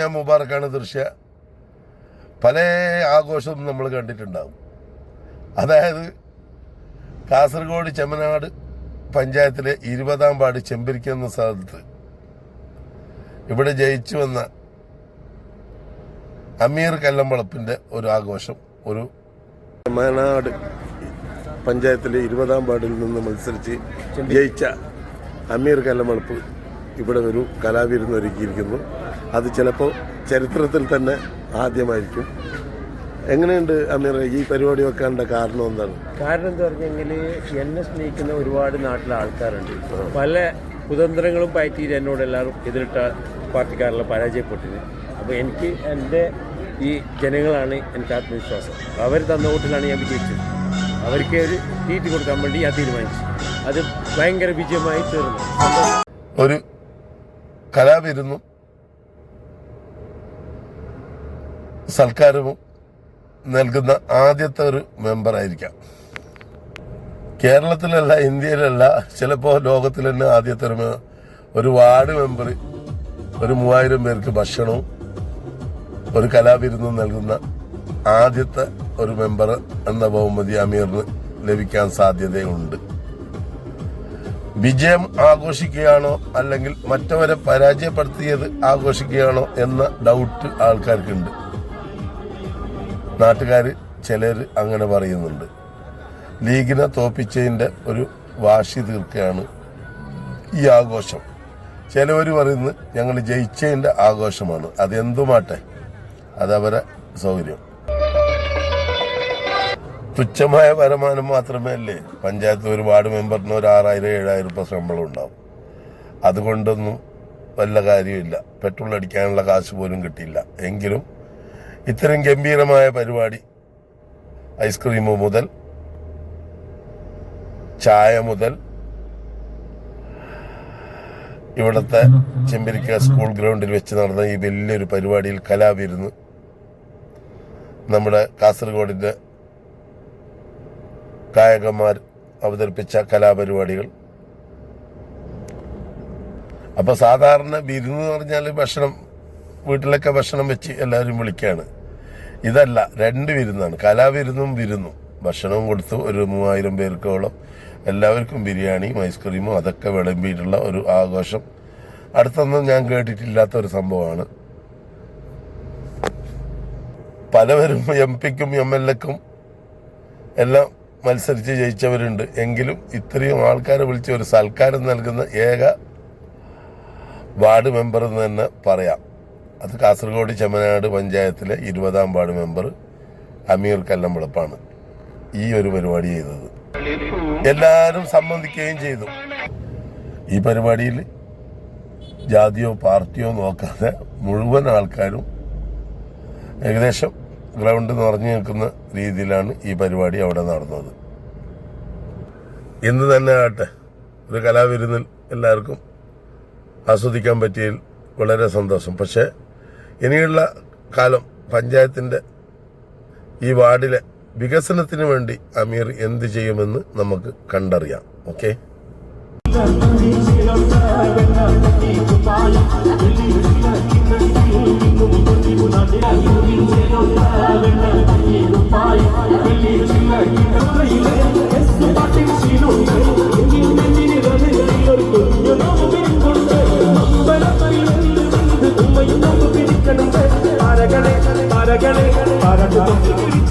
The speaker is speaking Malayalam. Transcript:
ഞാൻ മുബാറക്കാണ് ദൃശ്യ. പല ആഘോഷവും നമ്മൾ കണ്ടിട്ടുണ്ടാവും. അതായത് കാസർഗോഡ് ചെമ്മനാട് പഞ്ചായത്തിലെ ഇരുപതാം പാട് ചെമ്പിരിക്കുന്ന സ്ഥലത്ത് ഇവിടെ ജയിച്ചു വന്ന അമീർ കല്ലമ്പളപ്പിന്റെ ഒരു ആഘോഷം ഒരു ചെമ്മനാട് പഞ്ചായത്തിലെ ഇരുപതാം പാടിൽ നിന്ന് മത്സരിച്ച് ജയിച്ച അമീർ കല്ലമ്പളപ്പ് ഇവിടെ ഒരു കലാവിരുന്ന് ഒരുക്കിയിരിക്കുന്നു. അത് ചിലപ്പോൾ ചരിത്രത്തിൽ തന്നെ ആദ്യമായിരിക്കും. എങ്ങനെയുണ്ട് അമീർ ഈ പരിപാടി വെക്കാനുള്ള കാരണം എന്താണ്? കാരണം എന്താ പറഞ്ഞെങ്കിൽ എന്നെ സ്നേഹിക്കുന്ന ഒരുപാട് നാട്ടിലെ ആൾക്കാരുണ്ട്. പല കുതന്ത്രങ്ങളും പയറ്റിയിട്ട് എന്നോട് എല്ലാവരും എതിരിട്ട പാർട്ടിക്കാരെല്ലാം പരാജയപ്പെട്ടിന് അപ്പോൾ എനിക്ക് എന്റെ ഈ ജനങ്ങളാണ് എനിക്ക് ആത്മവിശ്വാസം. അവർ തന്ന വോട്ടിലാണ് ഞാൻ വിജയിച്ചത്. അവർക്ക് ഒരു തീറ്റ് കൊടുക്കാൻ വേണ്ടി ഞാൻ തീരുമാനിച്ചു. അത് ഭയങ്കര വിജയമായി തീർന്നു. ഒരു കലാവിരുന്നും സൽക്കാരവും നൽകുന്ന ആദ്യത്തെ ഒരു മെമ്പർ ആയിരിക്കാം. കേരളത്തിലല്ല ഇന്ത്യയിലല്ല ചിലപ്പോൾ ലോകത്തിൽ തന്നെ ആദ്യത്തെ ഒരു ഒരു വാർഡ് മെമ്പർ ഒരു മൂവായിരം പേർക്ക് ഭക്ഷണവും ഒരു കലാവിരുന്നും നൽകുന്ന ആദ്യത്തെ ഒരു മെമ്പർ എന്ന ബഹുമതി അമീറിന് ലഭിക്കാൻ സാധ്യതയുണ്ട്. വിജയം ആഘോഷിക്കുകയാണോ അല്ലെങ്കിൽ മറ്റവരെ പരാജയപ്പെടുത്തിയത് ആഘോഷിക്കുകയാണോ എന്ന ഡൗട്ട് ആൾക്കാർക്കുണ്ട്. നാട്ടുകാർ ചിലർ അങ്ങനെ പറയുന്നുണ്ട്. ലീഗിനെ തോപ്പിച്ചതിന്റെ ഒരു വാശി തീർക്കുകയാണ് ഈ ആഘോഷം. ചിലവർ പറയുന്നത് ഞങ്ങൾ ജയിച്ചതിന്റെ ആഘോഷമാണ്. അതെന്തുമാട്ടെ? അതവരെ സൗകര്യം. തുച്ഛമായ വരുമാനം മാത്രമേ അല്ലേ പഞ്ചായത്ത് ഒരു വാർഡ് മെമ്പറിന് ഒരു ആറായിരം ഏഴായിരം രൂപ ശമ്പളം ഉണ്ടാവും. അതുകൊണ്ടൊന്നും വല്ല കാര്യമില്ല പെട്രോൾ അടിക്കാനുള്ള കാശ് പോലും കിട്ടിയില്ല. എങ്കിലും ഇത്തരം ഗംഭീരമായ പരിപാടി ഐസ്ക്രീം മുതൽ ചായ മുതൽ ഇവിടുത്തെ ചെമ്പരിക്ക സ്കൂൾ ഗ്രൗണ്ടിൽ വെച്ച് നടന്ന ഈ വലിയൊരു പരിപാടിയിൽ കലാവിരുന്ന് നമ്മുടെ കാസർഗോഡിന്റെ ഗായകന്മാർ അവതരിപ്പിച്ച കലാപരിപാടികൾ. അപ്പൊ സാധാരണ വിരുന്ന് പറഞ്ഞാൽ ഭക്ഷണം വീട്ടിലൊക്കെ ഭക്ഷണം വെച്ച് എല്ലാവരും വിളിക്കുകയാണ് ഇതല്ല രണ്ട് വിരുന്നാണ്. കലാവിരുന്നും വിരുന്നും. ഭക്ഷണവും കൊടുത്തു ഒരു മൂവായിരം പേർക്കോളം എല്ലാവർക്കും ബിരിയാണിയും ഐസ്ക്രീമും അതൊക്കെ വിളമ്പിയിട്ടുള്ള ഒരു ആഘോഷം. അടുത്തൊന്നും ഞാൻ കേട്ടിട്ടില്ലാത്ത ഒരു സംഭവമാണ്. പലവരും എം പിക്കും എം എൽ എക്കും എല്ലാം മത്സരിച്ച് ജയിച്ചവരുണ്ട്. എങ്കിലും ഇത്രയും ആൾക്കാരെ വിളിച്ച് ഒരു സൽക്കാരം നൽകുന്ന ഏക വാർഡ് മെമ്പർ എന്ന് തന്നെ പറയാം. അത് കാസർഗോഡ് ചെമ്മനാട് പഞ്ചായത്തിലെ ഇരുപതാം വാർഡ് മെമ്പർ അമീർ കല്ലമ്പളപ്പാണ് ഈ ഒരു പരിപാടി ചെയ്തത്. എല്ലാവരും സംബന്ധിക്കുകയും ചെയ്തു. ഈ പരിപാടിയിൽ ജാതിയോ പാർട്ടിയോ നോക്കാതെ മുഴുവൻ ആൾക്കാരും ഏകദേശം ഗ്രൗണ്ട് നിറഞ്ഞു നിൽക്കുന്ന രീതിയിലാണ് ഈ പരിപാടി അവിടെ നടന്നത്. ഇന്ന് തന്നെ ആട്ടെ ഒരു കലാവിരുന്നിൽ എല്ലാവർക്കും ആസ്വദിക്കാൻ പറ്റിയതിൽ വളരെ സന്തോഷം. പക്ഷേ ഇനിയുള്ള കാലം പഞ്ചായത്തിന്റെ ഈ വാർഡിലെ വികസനത്തിന് വേണ്ടി അമീർ എന്ത് ചെയ്യുമെന്ന് നമുക്ക് കണ്ടറിയാം. ഓക്കെ? para tudo.